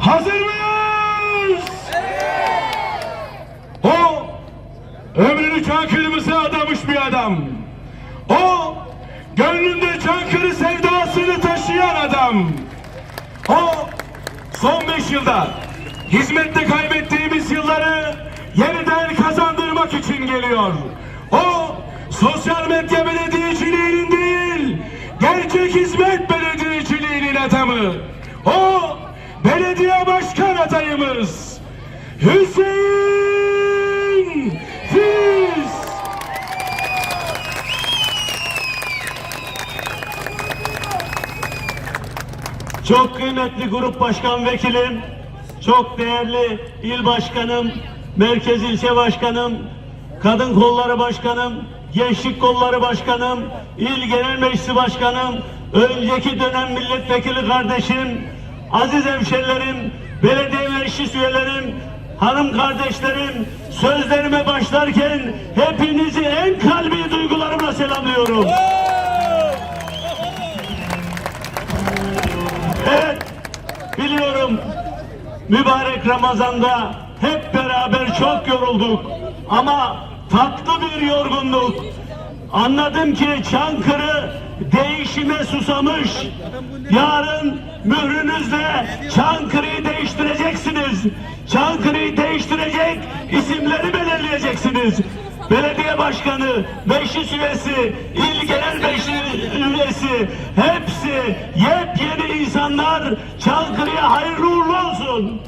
Hazır mıyız? O ömrünü Çankırı'mıza adamış bir adam. O gönlünde Çankırı sevdasını taşıyan adam. O son beş yılda hizmette kaybettiğimiz yılları yeniden kazandırmak için geliyor. O sosyal medya belediyeciliğinin değil, gerçek hizmet belediyeciliğinin adamı. O belediye başkan adayımız Hüseyin Fiz. Çok kıymetli grup başkan vekilim, çok değerli il başkanım, merkez ilçe başkanım, kadın kolları başkanım, gençlik kolları başkanım, il genel meclisi başkanım, önceki dönem milletvekili kardeşim, aziz hemşerilerim, belediye meclis üyelerim, hanım kardeşlerim, sözlerime başlarken hepinizi en kalbi duygularımla selamlıyorum. Evet, biliyorum mübarek Ramazan'da hep beraber çok yorulduk ama tatlı bir yorgunluk. Anladım ki Çankırı değişime susamış. Yarın mührünüzle Çankırı'yı değiştireceksiniz. Çankırı'yı değiştirecek isimleri belirleyeceksiniz. Belediye başkanı, meclis üyesi, il genel meclis üyesi hepsi yepyeni insanlar Çankırı'ya hayırlı uğurlu olsun.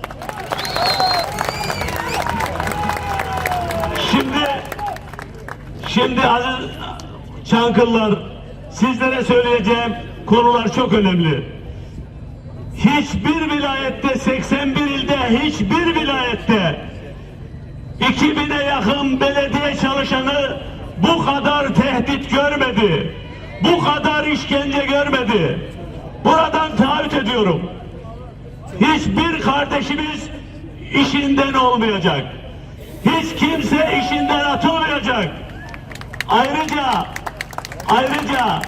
Şimdi Şimdi Çankırılar sizlere söyleyeceğim konular çok önemli. Hiçbir vilayette 81 ilde hiçbir vilayette 2000'e yakın belediye çalışanı bu kadar tehdit görmedi. Bu kadar işkence görmedi. Buradan taahhüt ediyorum. Hiçbir kardeşimiz işinden olmayacak. Hiç kimse işinden atılmayacak. Ayrıca ayrıca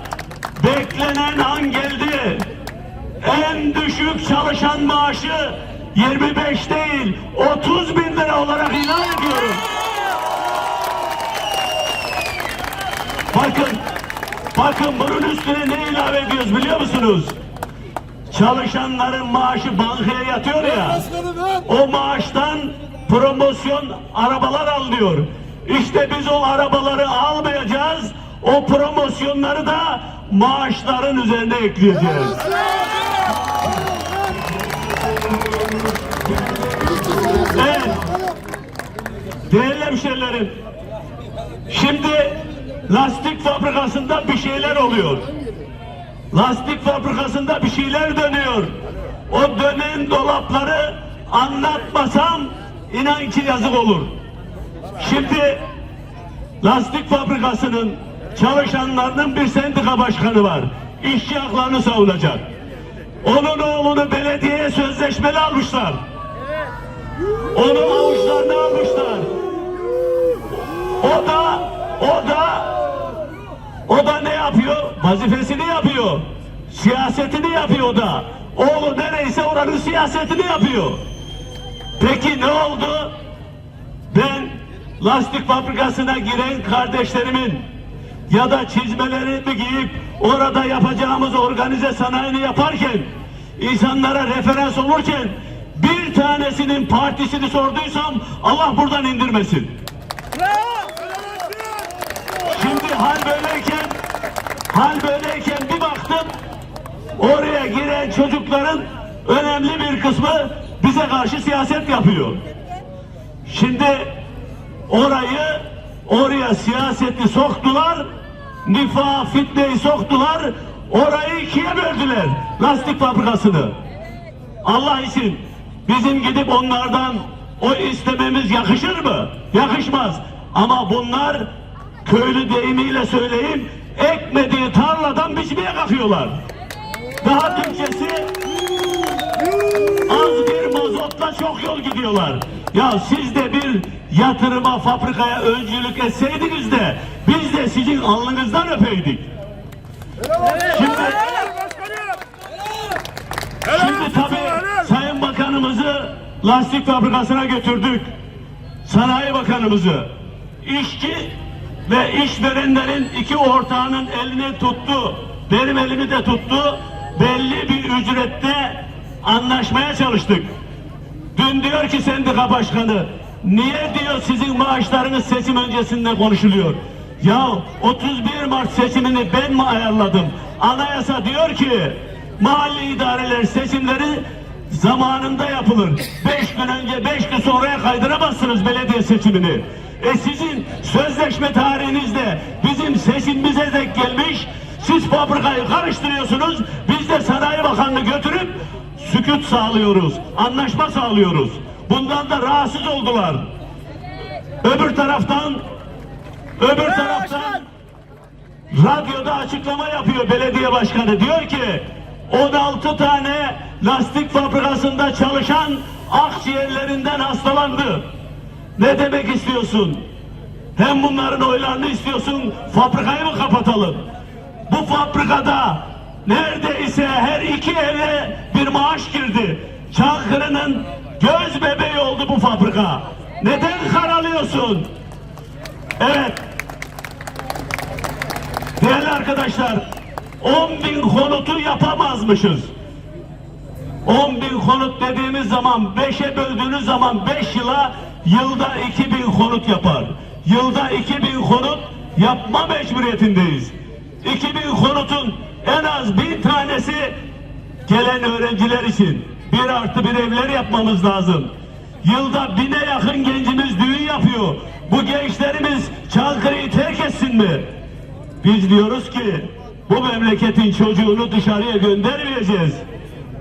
beklenen an geldi. En düşük çalışan maaşı 25 değil 30 bin lira olarak ilan ediyorum. Bakın, bakın bunun üstüne ne ilave ediyoruz biliyor musunuz? Çalışanların maaşı bankaya yatıyor ya. O maaştan promosyon arabalar alınıyor. İşte biz o arabaları almayacağız. O promosyonları da maaşların üzerine ekleyeceğiz. Evet. Değerli hemşerilerim. Şimdi lastik fabrikasında bir şeyler oluyor. Lastik fabrikasında bir şeyler dönüyor. O dönen dolapları anlatmasam inan ki yazık olur. Şimdi lastik fabrikasının çalışanlarının bir sendika başkanı var. İşçi haklarını savunacak. Onun oğlunu belediyeye sözleşmeli almışlar. Onun avuçlarını almışlar. O da, o da, o da ne yapıyor? Vazifesini yapıyor. Siyasetini yapıyor o da. Oğlu nereyse oranın siyasetini yapıyor. Peki ne oldu? Ben lastik fabrikasına giren kardeşlerimin ya da çizmelerini giyip orada yapacağımız organize sanayini yaparken insanlara referans olurken bir tanesinin partisini sorduysam Allah buradan indirmesin. Şimdi hal böyleyken hal böyleyken bir baktım oraya giren çocukların önemli bir kısmı bize karşı siyaset yapıyor. Şimdi orayı oraya siyaseti soktular, nifa fitneyi soktular, orayı ikiye böldüler lastik fabrikasını. Allah için bizim gidip onlardan o istememiz yakışır mı? Yakışmaz. Ama bunlar köylü deyimiyle söyleyeyim ekmediği tarladan biçmeye kalkıyorlar. Daha Türkçesi az bir mazotla çok yol gidiyorlar. Ya siz de bir yatırıma, fabrikaya öncülük etseydiniz de biz de sizin alnınızdan öpeydik. Şimdi, şimdi tabii Sayın lastik fabrikasına götürdük. Sanayi Bakanımızı. İşçi ve işverenlerin iki ortağının elini tuttu. Benim elimi de tuttu. Belli bir ücrette anlaşmaya çalıştık. Dün diyor ki sendika başkanı, niye diyor sizin maaşlarınız seçim öncesinde konuşuluyor? Ya 31 Mart seçimini ben mi ayarladım? Anayasa diyor ki mahalli idareler seçimleri zamanında yapılır. Beş gün önce, beş gün sonraya kaydıramazsınız belediye seçimini. E sizin sözleşme tarihinizde bizim seçimimize denk gelmiş, siz fabrikayı karıştırıyorsunuz, biz de Sanayi Bakanlığı götürüp sükut sağlıyoruz, anlaşma sağlıyoruz. Bundan da rahatsız oldular. Öbür taraftan, öbür taraftan radyoda açıklama yapıyor belediye başkanı. Diyor ki 16 tane lastik fabrikasında çalışan akciğerlerinden hastalandı. Ne demek istiyorsun? Hem bunların oylarını istiyorsun, fabrikayı mı kapatalım? Bu fabrikada neredeyse her iki eve bir maaş girdi. Çankırı'nın göz bebeği oldu bu fabrika. Neden karalıyorsun? Evet. Değerli arkadaşlar, 10 bin konutu yapamazmışız. 10 bin konut dediğimiz zaman 5'e böldüğünüz zaman 5 yıla yılda 2 bin konut yapar. Yılda 2 bin konut yapma mecburiyetindeyiz. 2 bin konutun en az bin tanesi gelen öğrenciler için bir artı bir evler yapmamız lazım. Yılda bine yakın gencimiz düğün yapıyor. Bu gençlerimiz Çankırı'yı terk etsin mi? Biz diyoruz ki bu memleketin çocuğunu dışarıya göndermeyeceğiz.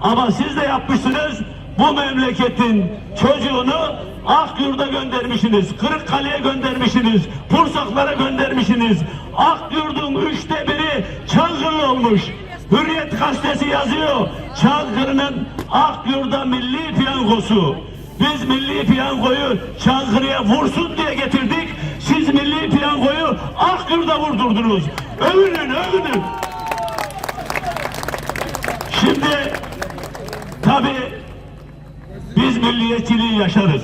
Ama siz de yapmışsınız. Bu memleketin çocuğunu Akyurt'a göndermişsiniz. Kırıkkale'ye göndermişsiniz. Pursaklara göndermişsiniz. Akyurt'un üçte biri Çankırı olmuş. Hürriyet gazetesi yazıyor. Çankırı'nın Akyurt'a milli piyangosu. Biz milli piyangoyu Çankırı'ya vursun diye getirdik. Siz milli piyangoyu Akyurt'a vurdurdunuz. Övünün, övünün. Şimdi tabi biz milliyetçiliği yaşarız.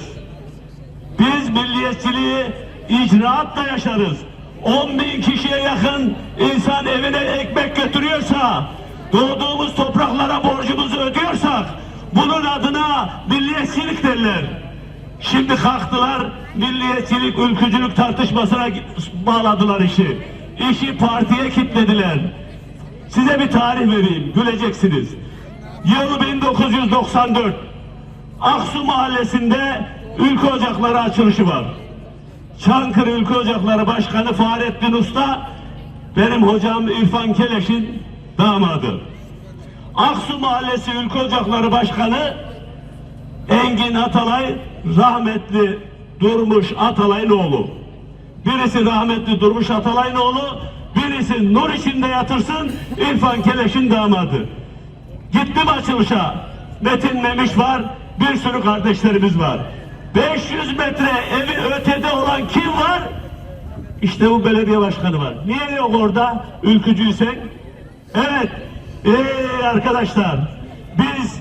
Biz milliyetçiliği icraatla yaşarız. 10 bin kişiye yakın insan evine ekmek götürüyorsa, doğduğumuz topraklara borcumuzu ödüyorsak, bunun adına milliyetçilik derler. Şimdi kalktılar, milliyetçilik, ülkücülük tartışmasına bağladılar işi. İşi partiye kitlediler. Size bir tarih vereyim, güleceksiniz. Yıl 1994. Aksu Mahallesi'nde ülke ocakları açılışı var. Çankırı Ülke Ocakları Başkanı Fahrettin Usta benim hocam İrfan Keleş'in damadı. Aksu Mahallesi Ülke Ocakları Başkanı Engin Atalay rahmetli Durmuş Atalay'ın oğlu. Birisi rahmetli Durmuş Atalay'ın oğlu, birisi nur içinde yatırsın İrfan Keleş'in damadı. Gittim açılışa. Metin Memiş var, bir sürü kardeşlerimiz var. 500 metre evi ötede olan kim var? İşte bu belediye başkanı var. Niye yok orada ülkücüysek? Evet. Ey arkadaşlar biz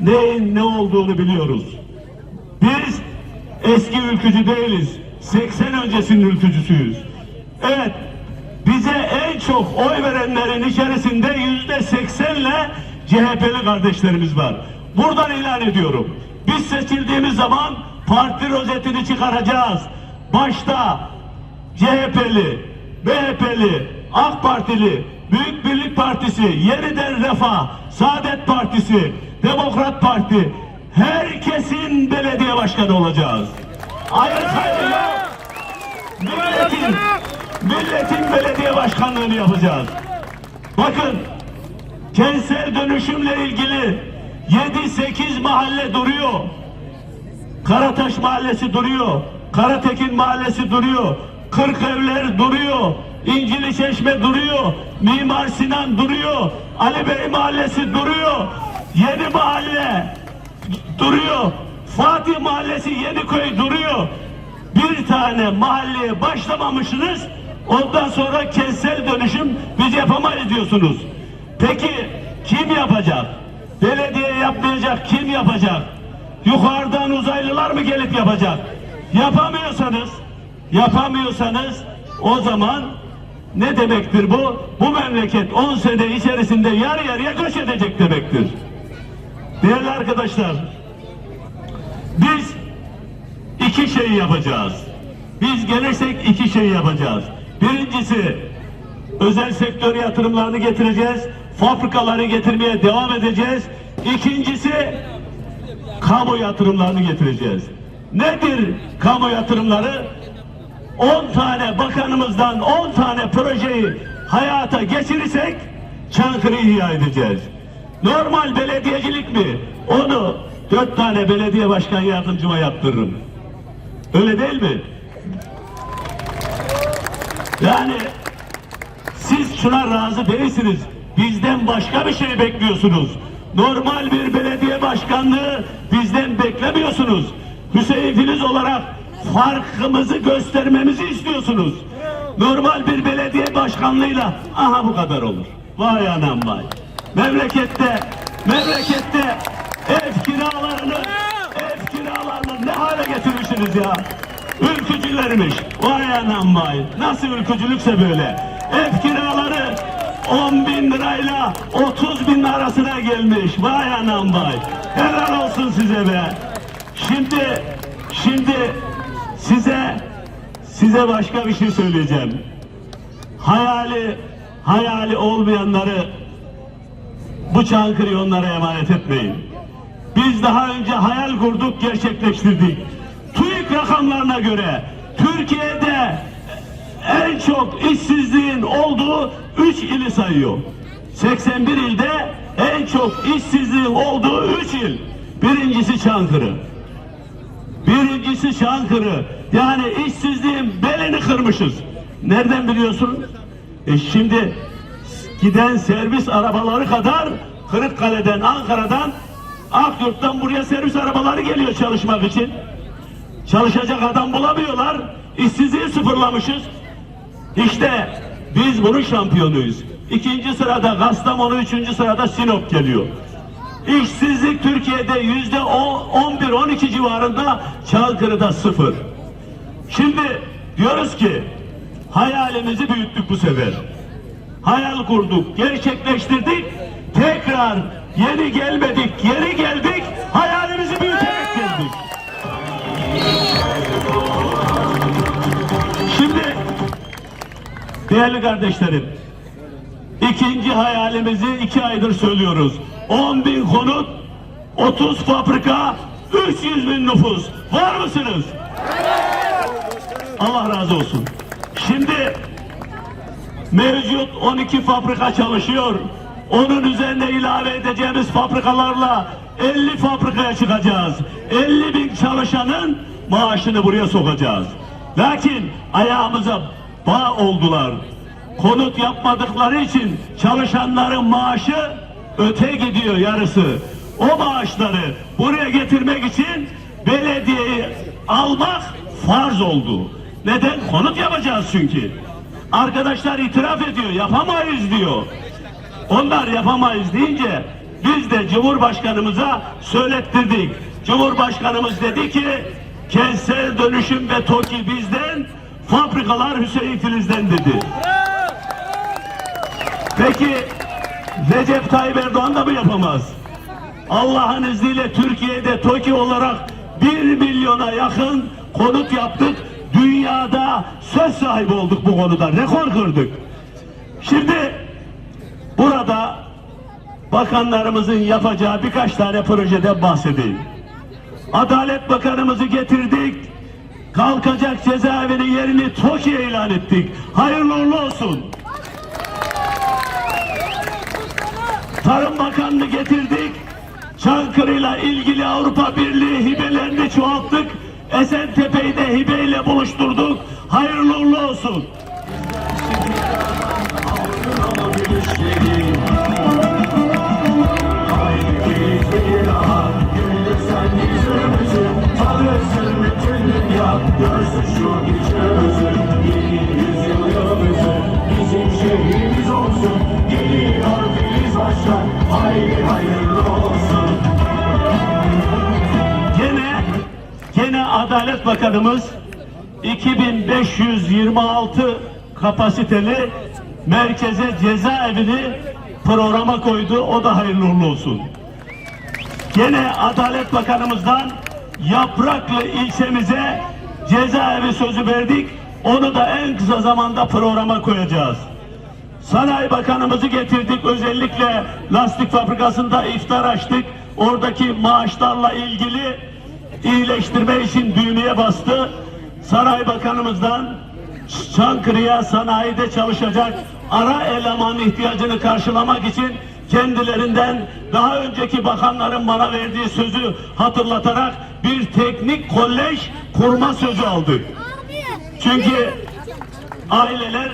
neyin ne olduğunu biliyoruz. Biz eski ülkücü değiliz. 80 öncesinin ülkücüsüyüz. Evet. Bize en çok oy verenlerin içerisinde yüzde seksenle CHP'li kardeşlerimiz var. Buradan ilan ediyorum. Biz seçildiğimiz zaman parti rozetini çıkaracağız. Başta CHP'li, MHP'li, AK Partili, Büyük Birlik Partisi, Yeniden Refah, Saadet Partisi, Demokrat Parti herkesin belediye başkanı olacağız. Yok. Milletin, milletin belediye başkanlığını yapacağız. Bakın kentsel dönüşümle ilgili 7-8 mahalle duruyor. Karataş Mahallesi duruyor. Karatekin Mahallesi duruyor. Kırk evler duruyor. İncili Çeşme duruyor. Mimar Sinan duruyor. Ali Bey Mahallesi duruyor. Yeni Mahalle duruyor. Fatih Mahallesi Yeniköy duruyor. Bir tane mahalleye başlamamışsınız. Ondan sonra kentsel dönüşüm biz yapamayız diyorsunuz. Peki kim yapacak? Belediye yapmayacak kim yapacak? yukarıdan uzaylılar mı gelip yapacak? Yapamıyorsanız, yapamıyorsanız o zaman ne demektir bu? Bu memleket 10 sene içerisinde yarı yarıya göç edecek demektir. Değerli arkadaşlar, biz iki şey yapacağız. Biz gelirsek iki şey yapacağız. Birincisi özel sektör yatırımlarını getireceğiz. Fabrikaları getirmeye devam edeceğiz. İkincisi kamu yatırımlarını getireceğiz. Nedir kamu yatırımları? 10 tane bakanımızdan 10 tane projeyi hayata geçirirsek Çankırı ihya edeceğiz. Normal belediyecilik mi? Onu 4 tane belediye başkan yardımcıma yaptırırım. Öyle değil mi? Yani siz şuna razı değilsiniz. Bizden başka bir şey bekliyorsunuz. Normal bir belediye başkanlığı bizden beklemiyorsunuz. Hüseyin Filiz olarak farkımızı göstermemizi istiyorsunuz. Normal bir belediye başkanlığıyla aha bu kadar olur. Vay anam vay. Memlekette, memlekette ev kiralarını, ev kiralarını ne hale getirmişsiniz ya? Ülkücülermiş. Vay anam vay. Nasıl ülkücülükse böyle. Ev kiraları 10 bin lirayla 30 bin arasına gelmiş. Vay anam vay. Helal olsun size be. Şimdi, şimdi size, size başka bir şey söyleyeceğim. Hayali, hayali olmayanları bu Çankırı'yı onlara emanet etmeyin. Biz daha önce hayal kurduk, gerçekleştirdik. TÜİK rakamlarına göre Türkiye'de en çok işsizliğin olduğu 3 ili sayıyor. 81 ilde en çok işsizliğin olduğu 3 il. Birincisi Çankırı. Birincisi Çankırı. Yani işsizliğin belini kırmışız. Nereden biliyorsun? E şimdi giden servis arabaları kadar Kırıkkale'den, Ankara'dan, Akyurt'tan buraya servis arabaları geliyor çalışmak için. Çalışacak adam bulamıyorlar. İşsizliği sıfırlamışız. İşte biz bunun şampiyonuyuz. İkinci sırada Kastamonu, üçüncü sırada Sinop geliyor. İşsizlik Türkiye'de yüzde 11-12 civarında, Çankırı'da sıfır. Şimdi diyoruz ki hayalimizi büyüttük bu sefer. Hayal kurduk, gerçekleştirdik. Tekrar yeni gelmedik, yeni geldik. Hayalimizi büyüterek geldik. Şimdi değerli kardeşlerim, ikinci hayalimizi iki aydır söylüyoruz. 10 bin konut, 30 fabrika, 300 bin nüfus. Var mısınız? Allah razı olsun. Şimdi mevcut 12 fabrika çalışıyor. Onun üzerine ilave edeceğimiz fabrikalarla 50 fabrikaya çıkacağız. 50 bin çalışanın maaşını buraya sokacağız. Lakin ayağımıza bağ oldular. Konut yapmadıkları için çalışanların maaşı öte gidiyor yarısı. O maaşları buraya getirmek için belediyeyi almak farz oldu. Neden? Konut yapacağız çünkü. Arkadaşlar itiraf ediyor, yapamayız diyor. Onlar yapamayız deyince biz de Cumhurbaşkanımıza söylettirdik. Cumhurbaşkanımız dedi ki kentsel dönüşüm ve TOKİ bizden, fabrikalar Hüseyin Filiz'den dedi. Peki Recep Tayyip Erdoğan da mı yapamaz? Allah'ın izniyle Türkiye'de TOKİ olarak 1 milyona yakın konut yaptık. Dünyada söz sahibi olduk bu konuda. Rekor kırdık. Şimdi burada bakanlarımızın yapacağı birkaç tane projeden bahsedeyim. Adalet Bakanımızı getirdik. Kalkacak cezaevinin yerini TOKİ ilan ettik. Hayırlı uğurlu olsun. Tarım Bakanlığı getirdik. Çankırı'yla ilgili Avrupa Birliği hibelerini çoğalttık. Esentepe'yi de hibeyle buluşturduk. Hayırlı uğurlu olsun. Görsün şu gücümüzü, yeni Adalet Bakanımız 2526 kapasiteli merkeze cezaevini programa koydu. O da hayırlı uğurlu olsun. Gene Adalet Bakanımızdan Yapraklı ilçemize cezaevi sözü verdik. Onu da en kısa zamanda programa koyacağız. Sanayi Bakanımızı getirdik. Özellikle lastik fabrikasında iftar açtık. Oradaki maaşlarla ilgili iyileştirme için düğmeye bastı. Sanayi Bakanımızdan Çankırı'ya sanayide çalışacak ara eleman ihtiyacını karşılamak için kendilerinden daha önceki bakanların bana verdiği sözü hatırlatarak bir teknik kolej kurma sözü aldık. Çünkü aileler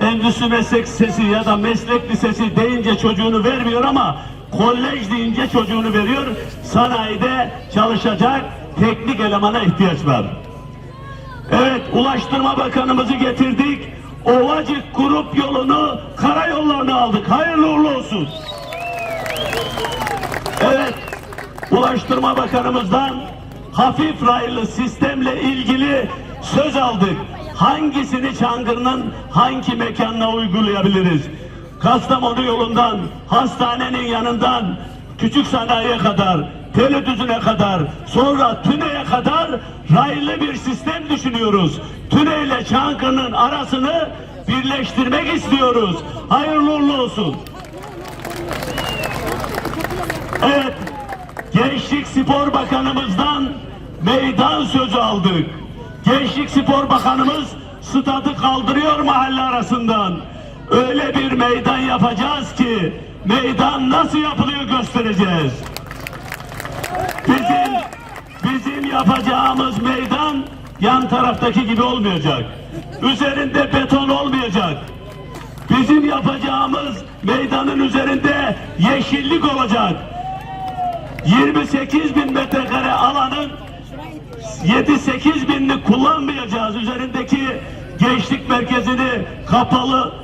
endüstri meslek lisesi ya da meslek lisesi deyince çocuğunu vermiyor ama kolej deyince çocuğunu veriyor. Sanayide çalışacak teknik elemana ihtiyaç var. Evet, Ulaştırma Bakanımızı getirdik. Ovacık grup yolunu karayollarına aldık. Hayırlı uğurlu olsun. Evet, Ulaştırma Bakanımızdan hafif raylı sistemle ilgili söz aldık. Hangisini Çankırı'nın hangi mekanına uygulayabiliriz? Kastamonu yolundan, hastanenin yanından, küçük sanayiye kadar, Teledüzü'ne kadar, sonra Tüne'ye kadar raylı bir sistem düşünüyoruz. Tüne ile Çankırı'nın arasını birleştirmek istiyoruz. Hayırlı uğurlu olsun. Evet, Gençlik Spor Bakanımızdan meydan sözü aldık. Gençlik Spor Bakanımız stadı kaldırıyor mahalle arasından. Öyle bir meydan yapacağız ki meydan nasıl yapılıyor göstereceğiz. Bizim bizim yapacağımız meydan yan taraftaki gibi olmayacak. Üzerinde beton olmayacak. Bizim yapacağımız meydanın üzerinde yeşillik olacak. 28 bin metrekare alanın 7-8 binini kullanmayacağız. Üzerindeki gençlik merkezini, kapalı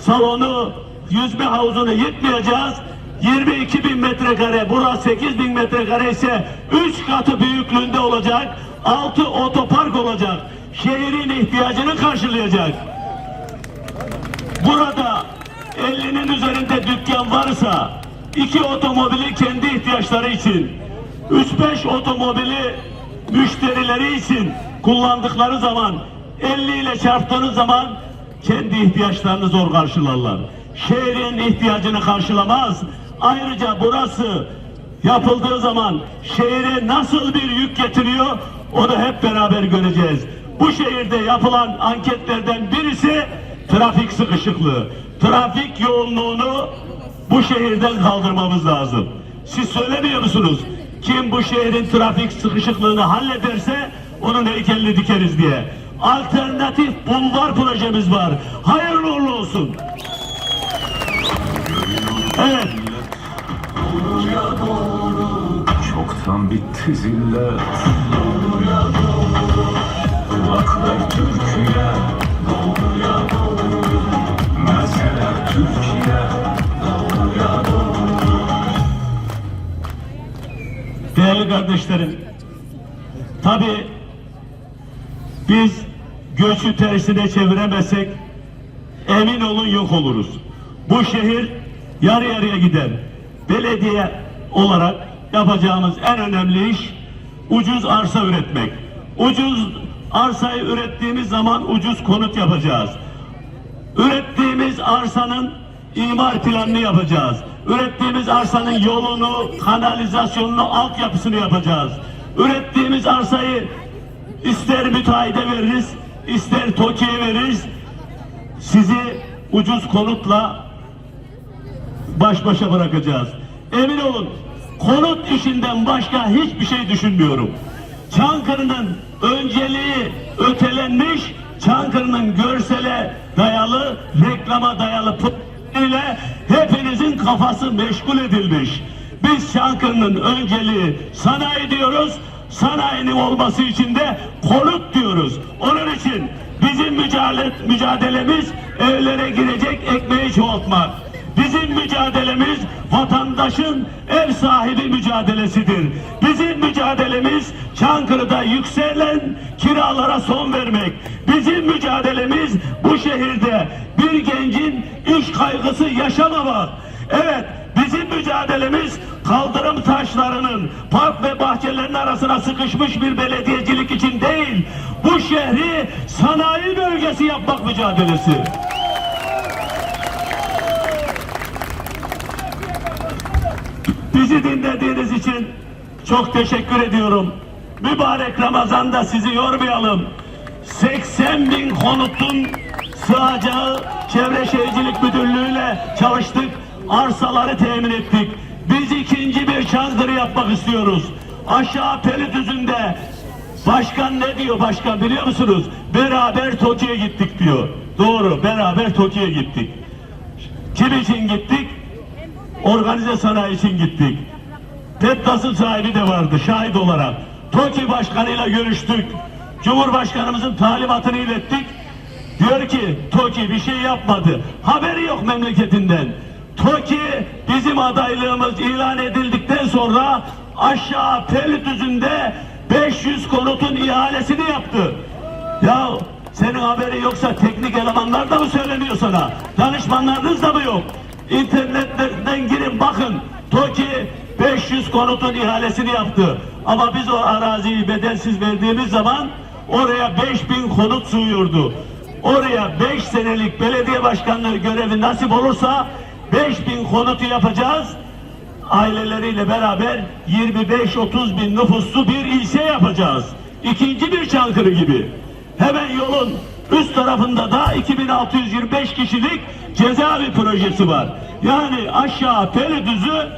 salonu, yüzme havuzunu yıkmayacağız. 22 bin metrekare, burası 8 bin metrekare ise 3 katı büyüklüğünde olacak. 6 otopark olacak. Şehrin ihtiyacını karşılayacak. Burada 50'nin üzerinde dükkan varsa iki otomobili kendi ihtiyaçları için 3-5 otomobili müşterileri için kullandıkları zaman 50 ile çarptığınız zaman kendi ihtiyaçlarını zor karşılarlar. Şehrin ihtiyacını karşılamaz. Ayrıca burası yapıldığı zaman şehre nasıl bir yük getiriyor onu hep beraber göreceğiz. Bu şehirde yapılan anketlerden birisi trafik sıkışıklığı. Trafik yoğunluğunu bu şehirden kaldırmamız lazım. Siz söylemiyor musunuz? Kim bu şehrin trafik sıkışıklığını hallederse onun heykelini dikeriz diye. Alternatif bulvar projemiz var. Hayırlı uğurlu olsun. Evet. Çoktan bitti zillet kulak ver Türkiye doğru doğru Değerli kardeşlerim, tabi biz göçü tersine çeviremezsek emin olun yok oluruz. Bu şehir yarı yarıya gider. Belediye olarak yapacağımız en önemli iş ucuz arsa üretmek. Ucuz arsayı ürettiğimiz zaman ucuz konut yapacağız. Ürettiğimiz arsanın imar planını yapacağız. Ürettiğimiz arsanın yolunu, kanalizasyonunu, altyapısını yapacağız. Ürettiğimiz arsayı ister müteahhide veririz, ister TOKİ'ye veririz. Sizi ucuz konutla baş başa bırakacağız. Emin olun konut işinden başka hiçbir şey düşünmüyorum. Çankırı'nın önceliği ötelenmiş, Çankırı'nın görsele dayalı, reklama dayalı ile hepinizin kafası meşgul edilmiş. Biz Çankırı'nın önceliği sanayi diyoruz, sanayinin olması için de konut diyoruz. Onun için bizim mücadele, mücadelemiz evlere girecek ekmeği çoğaltmak. Bizim mücadelemiz vatandaşın ev sahibi mücadelesidir. Bizim mücadelemiz Çankırı'da yükselen kiralara son vermek. Bizim mücadelemiz bu şehirde bir gencin iş kaygısı yaşamamak. Evet, bizim mücadelemiz kaldırım taşlarının park ve bahçelerin arasına sıkışmış bir belediyecilik için değil, bu şehri sanayi bölgesi yapmak mücadelesi. Bizi dinlediğiniz için çok teşekkür ediyorum. Mübarek Ramazan'da sizi yormayalım. 80 bin konutun sığacağı Çevre Şehircilik Müdürlüğü'yle çalıştık. Arsaları temin ettik. Biz ikinci bir Çankırı yapmak istiyoruz. Aşağı Pelitüzü'nde Başkan ne diyor başkan biliyor musunuz? Beraber Tokyo'ya gittik diyor. Doğru beraber Tokyo'ya gittik. Kim için gittik? Organize sanayi için gittik. Pettas'ın sahibi de vardı şahit olarak. TOKİ başkanıyla görüştük. Cumhurbaşkanımızın talimatını ilettik. Diyor ki TOKİ bir şey yapmadı. Haberi yok memleketinden. TOKİ bizim adaylığımız ilan edildikten sonra aşağı Pelitüzü'nde 500 konutun ihalesini yaptı. Ya senin haberi yoksa teknik elemanlar da mı söylemiyor sana? Danışmanlarınız da mı yok? İnternetten girin bakın. TOKİ 500 konutun ihalesini yaptı. Ama biz o araziyi bedelsiz verdiğimiz zaman oraya 5000 konut sığıyordu. Oraya 5 senelik belediye başkanlığı görevi nasip olursa 5000 konutu yapacağız. Aileleriyle beraber 25-30 bin nüfuslu bir ilçe yapacağız. İkinci bir Çankırı gibi. Hemen yolun üst tarafında da 2625 kişilik cezaevi projesi var. Yani aşağı Pelidüzü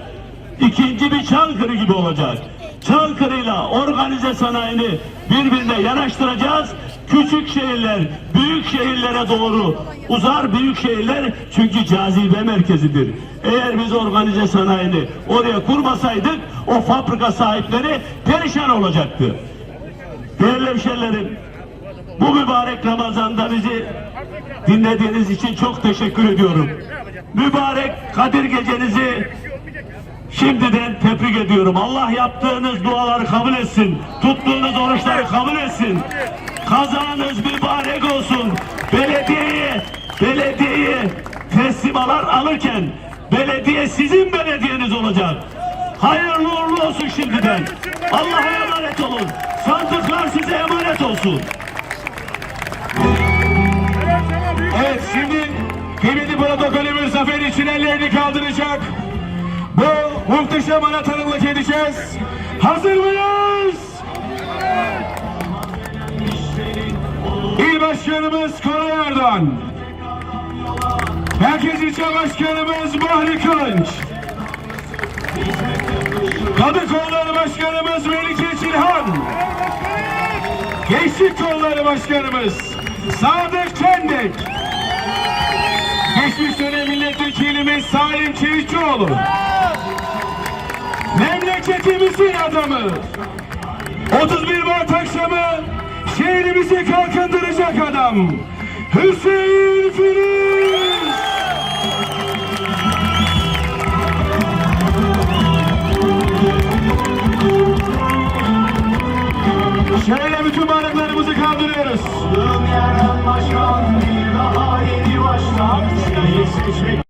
ikinci bir Çankırı gibi olacak. Çankırı'yla organize sanayini birbirine yanaştıracağız. Küçük şehirler büyük şehirlere doğru uzar büyük şehirler çünkü cazibe merkezidir. Eğer biz organize sanayini oraya kurmasaydık o fabrika sahipleri perişan olacaktı. Değerli hemşehrilerim bu mübarek Ramazan'da bizi dinlediğiniz için çok teşekkür ediyorum. Mübarek Kadir gecenizi şimdiden tebrik ediyorum. Allah yaptığınız duaları kabul etsin. Tuttuğunuz oruçları kabul etsin. Kazanız mübarek olsun. Belediyeyi, belediyeyi teslimalar alırken belediye sizin belediyeniz olacak. Hayırlı uğurlu olsun şimdiden. Allah'a emanet olun. Sandıklar size emanet olsun. Evet şimdi kıymetli protokolümüz zafer için ellerini kaldıracak. Bu muhteşem ana tanımlık edeceğiz. Hazır mıyız? Başkanımız Koray Erdoğan. Merkez İlçe Başkanımız Bahri Kılınç. Kadın Kolları Başkanımız Melike Çilhan. Gençlik Kolları Başkanımız Sadık Kendek. Geçmiş dönem milletvekilimiz Salim Çevikçioğlu. Memleketimizin adamı. 31 Mart akşamı şehrimizi kalkındıracak adam. Hüseyin Filiz. Şöyle bütün bayraklarımızı kaldırıyoruz. Yerden başkan bir daha yeni başkan